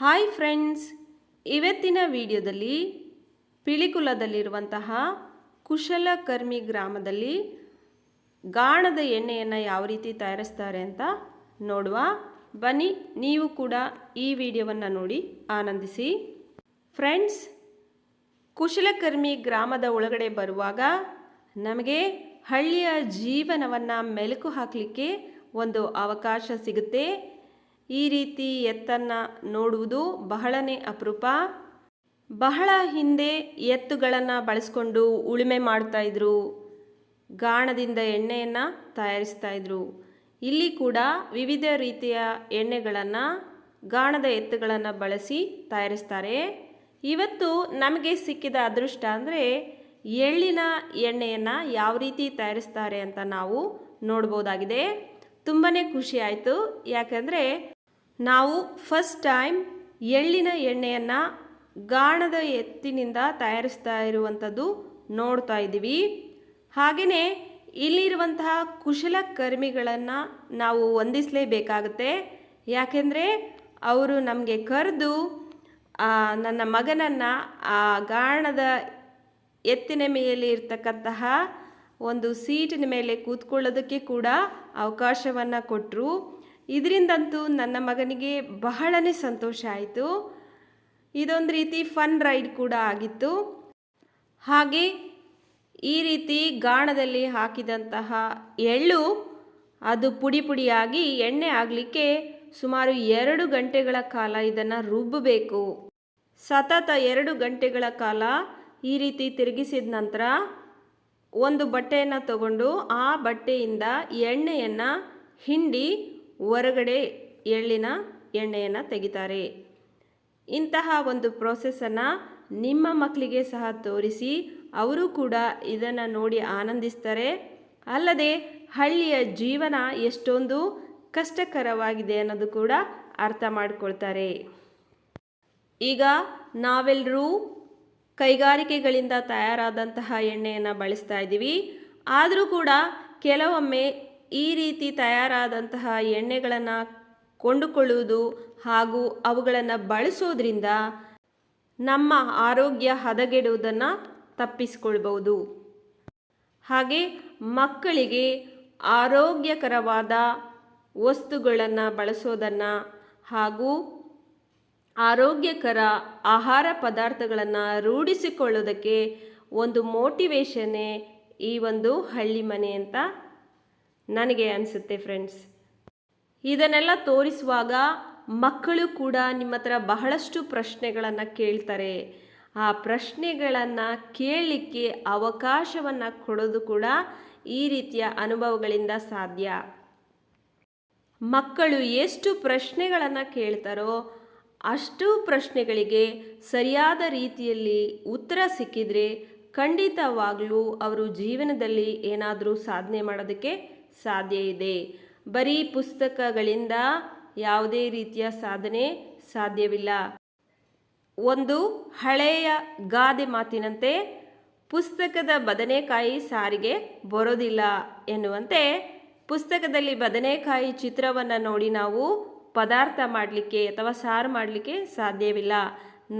Hi friends ಇವತ್ತಿನ ವಿಡಿಯೋದಲ್ಲಿ ಪಿಳಿಕುಲದಲ್ಲಿರುವಂತಹ ಕುಶಲಕರ್ಮಿ ಗ್ರಾಮದಲ್ಲಿ ಗಾಣದ ಎಣ್ಣೆಯನ್ನು ಯಾವ ರೀತಿ ತಯಾರಿಸ್ತಾರೆ ಅಂತ ನೋಡುವ. ಬನ್ನಿ, ನೀವು ಕೂಡ ಈ ವಿಡಿಯೋವನ್ನು ನೋಡಿ ಆನಂದಿಸಿ. ಫ್ರೆಂಡ್ಸ್ ಕುಶಲಕರ್ಮಿ ಗ್ರಾಮದ ಒಳಗಡೆ ಬರುವಾಗ ನಮಗೆ ಹಳ್ಳಿಯ ಜೀವನವನ್ನು ಮೆಲುಕು ಹಾಕಲಿಕ್ಕೆ ಒಂದು ಅವಕಾಶ ಸಿಗುತ್ತೆ. ಈ ರೀತಿ ಎತ್ತನ್ನು ನೋಡುವುದು ಬಹಳನೇ ಅಪರೂಪ. ಬಹಳ ಹಿಂದೆ ಎತ್ತುಗಳನ್ನು ಬಳಸ್ಕೊಂಡು ಉಳುಮೆ ಮಾಡ್ತಾಯಿದ್ರು ಗಾಣದಿಂದ ಎಣ್ಣೆಯನ್ನು ತಯಾರಿಸ್ತಾ ಇದ್ರು. ಇಲ್ಲಿ ಕೂಡ ವಿವಿಧ ರೀತಿಯ ಎಣ್ಣೆಗಳನ್ನು, ಗಾಣದ ಎತ್ತುಗಳನ್ನು ಬಳಸಿ ತಯಾರಿಸ್ತಾರೆ. ಇವತ್ತು ನಮಗೆ ಸಿಕ್ಕಿದ ಅದೃಷ್ಟ ಅಂದರೆ ಎಳ್ಳಿನ ಎಣ್ಣೆಯನ್ನು ಯಾವ ರೀತಿ ತಯಾರಿಸ್ತಾರೆ ಅಂತ ನಾವು ನೋಡ್ಬೋದಾಗಿದೆ. ತುಂಬಾ ಖುಷಿ ಆಯಿತು. ಯಾಕಂದರೆ ನಾವು ಫಸ್ಟ್ ಟೈಮ್ ಎಳ್ಳಿನ ಎಣ್ಣೆಯನ್ನು ಗಾಣದ ಎತ್ತಿನಿಂದ ತಯಾರಿಸ್ತಾ ಇರುವಂಥದ್ದು ನೋಡ್ತಾ ಇದ್ದೀವಿ. ಹಾಗೆಯೇ ಇಲ್ಲಿರುವಂತಹ ಕುಶಲಕರ್ಮಿಗಳನ್ನು ನಾವು ವಂದಿಸಲೇಬೇಕಾಗುತ್ತೆ. ಯಾಕೆಂದರೆ ಅವರು ನಮಗೆ ಕರೆದು ನನ್ನ ಮಗನನ್ನು ಆ ಗಾಣದ ಎತ್ತಿನ ಮೇಲೆ ಇರ್ತಕ್ಕಂತಹ ಒಂದು ಸೀಟಿನ ಮೇಲೆ ಕೂತ್ಕೊಳ್ಳೋದಕ್ಕೆ ಕೂಡ ಅವಕಾಶವನ್ನು ಕೊಟ್ಟರು ಇದರಿಂದಂತೂ ನನ್ನ ಮಗನಿಗೆ ಬಹಳನೇ ಸಂತೋಷ ಆಯಿತು. ಇದೊಂದು ರೀತಿ ಫನ್ ರೈಡ್ ಕೂಡ ಆಗಿತ್ತು. ಹಾಗೆ ಈ ರೀತಿ ಗಾಣದಲ್ಲಿ ಹಾಕಿದಂತಹ ಎಳ್ಳು ಅದು ಪುಡಿ ಪುಡಿಯಾಗಿ ಎಣ್ಣೆ ಆಗಲಿಕ್ಕೆ ಸುಮಾರು ಎರಡು ಗಂಟೆಗಳ ಕಾಲ ಇದನ್ನು ರುಬ್ಬಬೇಕು. ಸತತ ಎರಡು ಗಂಟೆಗಳ ಕಾಲ ಈ ರೀತಿ ತಿರುಗಿಸಿದ ನಂತರ ಒಂದು ಬಟ್ಟೆಯನ್ನು ತಗೊಂಡು ಆ ಬಟ್ಟೆಯಿಂದ ಎಣ್ಣೆಯನ್ನು ಹಿಂಡಿ ಹೊರಗಡೆ ಎಳ್ಳಿನ ಎಣ್ಣೆಯನ್ನು ತೆಗಿತಾರೆ. ಇಂತಹ ಒಂದು ಪ್ರೋಸೆಸ್ಸನ್ನು ನಿಮ್ಮ ಮಕ್ಕಳಿಗೆ ಸಹ ತೋರಿಸಿ ಅವರು ಕೂಡ ಇದನ್ನು ನೋಡಿ ಆನಂದಿಸ್ತಾರೆ. ಅಲ್ಲದೆ ಹಳ್ಳಿಯ ಜೀವನ ಎಷ್ಟೊಂದು ಕಷ್ಟಕರವಾಗಿದೆ ಅನ್ನೋದು ಕೂಡ ಅರ್ಥ ಮಾಡಿಕೊಳ್ತಾರೆ. ಈಗ ನಾವೆಲ್ಲರೂ ಕೈಗಾರಿಕೆಗಳಿಂದ ತಯಾರಾದಂತಹ ಎಣ್ಣೆಯನ್ನು ಬಳಸ್ತಾ ಇದ್ದೀವಿ. ಆದರೂ ಕೂಡ ಕೆಲವೊಮ್ಮೆ ಈ ರೀತಿ ತಯಾರಾದಂತಹ ಎಣ್ಣೆಗಳನ್ನು ಕೊಂಡುಕೊಳ್ಳುವುದು ಹಾಗೂ ಅವುಗಳನ್ನು ಬಳಸೋದ್ರಿಂದ ನಮ್ಮ ಆರೋಗ್ಯ ಹದಗೆಡುವುದನ್ನು ತಪ್ಪಿಸಿಕೊಳ್ಬಹುದು. ಹಾಗೆ ಮಕ್ಕಳಿಗೆ ಆರೋಗ್ಯಕರವಾದ ವಸ್ತುಗಳನ್ನು ಬಳಸೋದನ್ನು ಹಾಗೂ ಆರೋಗ್ಯಕರ ಆಹಾರ ಪದಾರ್ಥಗಳನ್ನು ರೂಢಿಸಿಕೊಳ್ಳೋದಕ್ಕೆ ಒಂದು ಮೋಟಿವೇಶನ್ನೇ ಈ ಒಂದು ಹಳ್ಳಿ ಮನೆ ಅಂತ ನನಗೆ ಅನಿಸುತ್ತೆ ಫ್ರೆಂಡ್ಸ್. ಇದನ್ನೆಲ್ಲ ತೋರಿಸುವಾಗ ಮಕ್ಕಳು ಕೂಡ ನಿಮ್ಮ ಹತ್ರ ಬಹಳಷ್ಟು ಪ್ರಶ್ನೆಗಳನ್ನು ಕೇಳ್ತಾರೆ. ಆ ಪ್ರಶ್ನೆಗಳನ್ನು ಕೇಳಲಿಕ್ಕೆ ಅವಕಾಶವನ್ನು ಕೊಡೋದು ಕೂಡ ಈ ರೀತಿಯ ಅನುಭವಗಳಿಂದ ಸಾಧ್ಯ. ಮಕ್ಕಳು ಎಷ್ಟು ಪ್ರಶ್ನೆಗಳನ್ನು ಕೇಳ್ತಾರೋ ಅಷ್ಟು ಪ್ರಶ್ನೆಗಳಿಗೆ ಸರಿಯಾದ ರೀತಿಯಲ್ಲಿ ಉತ್ತರ ಸಿಕ್ಕಿದರೆ ಖಂಡಿತವಾಗಲೂ ಅವರು ಜೀವನದಲ್ಲಿ ಏನಾದರೂ ಸಾಧನೆ ಮಾಡೋದಕ್ಕೆ ಸಾಧ್ಯ ಇದೆ. ಬರೀ ಪುಸ್ತಕಗಳಿಂದ ಯಾವುದೇ ರೀತಿಯ ಸಾಧನೆ ಸಾಧ್ಯವಿಲ್ಲ. ಒಂದು ಹಳೆಯ ಗಾದೆ ಮಾತಿನಂತೆ ಪುಸ್ತಕದ ಬದನೆಕಾಯಿ ಸಾರಿಗೆ ಬರೋದಿಲ್ಲ ಎನ್ನುವಂತೆ ಪುಸ್ತಕದಲ್ಲಿ ಬದನೆಕಾಯಿ ಚಿತ್ರವನ್ನು ನೋಡಿ ನಾವು ಪದಾರ್ಥ ಮಾಡಲಿಕ್ಕೆ ಅಥವಾ ಸಾರು ಮಾಡಲಿಕ್ಕೆ ಸಾಧ್ಯವಿಲ್ಲ.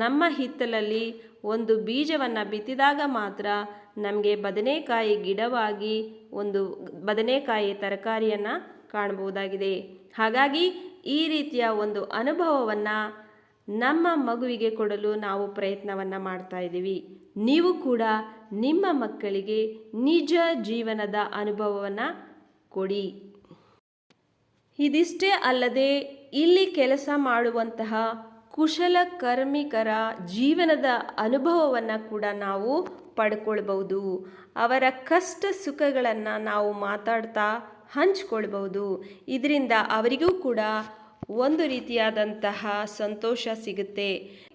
ನಮ್ಮ ಹಿತ್ತಲಲ್ಲಿ ಒಂದು ಬೀಜವನ್ನು ಬಿತ್ತಿದಾಗ ಮಾತ್ರ ನಮಗೆ ಬದನೆಕಾಯಿ ಗಿಡವಾಗಿ ಒಂದು ಬದನೆಕಾಯಿ ತರಕಾರಿಯನ್ನು ಕಾಣಬಹುದಾಗಿದೆ. ಹಾಗಾಗಿ ಈ ರೀತಿಯ ಒಂದು ಅನುಭವವನ್ನು ನಮ್ಮ ಮಗುವಿಗೆ ಕೊಡಲು ನಾವು ಪ್ರಯತ್ನವನ್ನು ಮಾಡ್ತಾ ಇದ್ದೀವಿ. ನೀವು ಕೂಡ ನಿಮ್ಮ ಮಕ್ಕಳಿಗೆ ನಿಜ ಜೀವನದ ಅನುಭವವನ್ನು ಕೊಡಿ. ಇದಿಷ್ಟೇ ಅಲ್ಲದೆ ಇಲ್ಲಿ ಕೆಲಸ ಮಾಡುವಂತಹ ಕುಶಲಕರ್ಮಿಕರ ಜೀವನದ ಅನುಭವವನ್ನು ಕೂಡ ನಾವು ಪಡ್ಕೊಳ್ಬಹುದು. ಅವರ ಕಷ್ಟ ಸುಖಗಳನ್ನು ನಾವು ಮಾತಾಡ್ತಾ ಹಂಚ್ಕೊಳ್ಬಹುದು. ಇದರಿಂದ ಅವರಿಗೂ ಕೂಡ ಒಂದು ರೀತಿಯಾದಂತಹ ಸಂತೋಷ ಸಿಗುತ್ತೆ.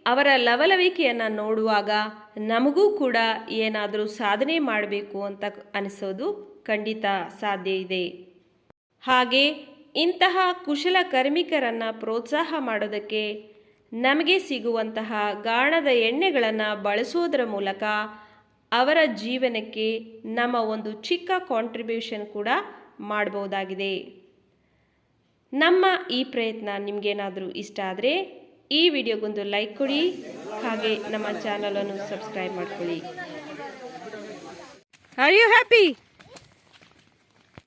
ಅವರ ಲವಲವಿಕೆಯನ್ನು ನೋಡುವಾಗ ನಮಗೂ ಕೂಡ ಏನಾದರೂ ಸಾಧನೆ ಮಾಡಬೇಕು ಅಂತ ಅನಿಸೋದು ಖಂಡಿತ ಸಾಧ್ಯ ಇದೆ. ಹಾಗೆ ಇಂತಹ ಕುಶಲಕರ್ಮಿಕರನ್ನು ಪ್ರೋತ್ಸಾಹ ಮಾಡೋದಕ್ಕೆ ನಮಗೆ ಸಿಗುವಂತಹ ಗಾಣದ ಎಣ್ಣೆಗಳನ್ನು ಬಳಸೋದರ ಮೂಲಕ ಅವರ ಜೀವನಕ್ಕೆ ನಮ್ಮ ಒಂದು ಚಿಕ್ಕ ಕಾಂಟ್ರಿಬ್ಯೂಷನ್ ಕೂಡ ಮಾಡಬಹುದಾಗಿದೆ ನಮ್ಮ ಈ ಪ್ರಯತ್ನ ನಿಮಗೇನಾದರೂ ಇಷ್ಟ ಆದರೆ ಈ ವಿಡಿಯೋಗೊಂದು ಲೈಕ್ ಕೊಡಿ, ಹಾಗೆ ನಮ್ಮ ಚಾನಲನ್ನು ಸಬ್ಸ್ಕ್ರೈಬ್ ಮಾಡ್ಕೊಳ್ಳಿ. Are you happy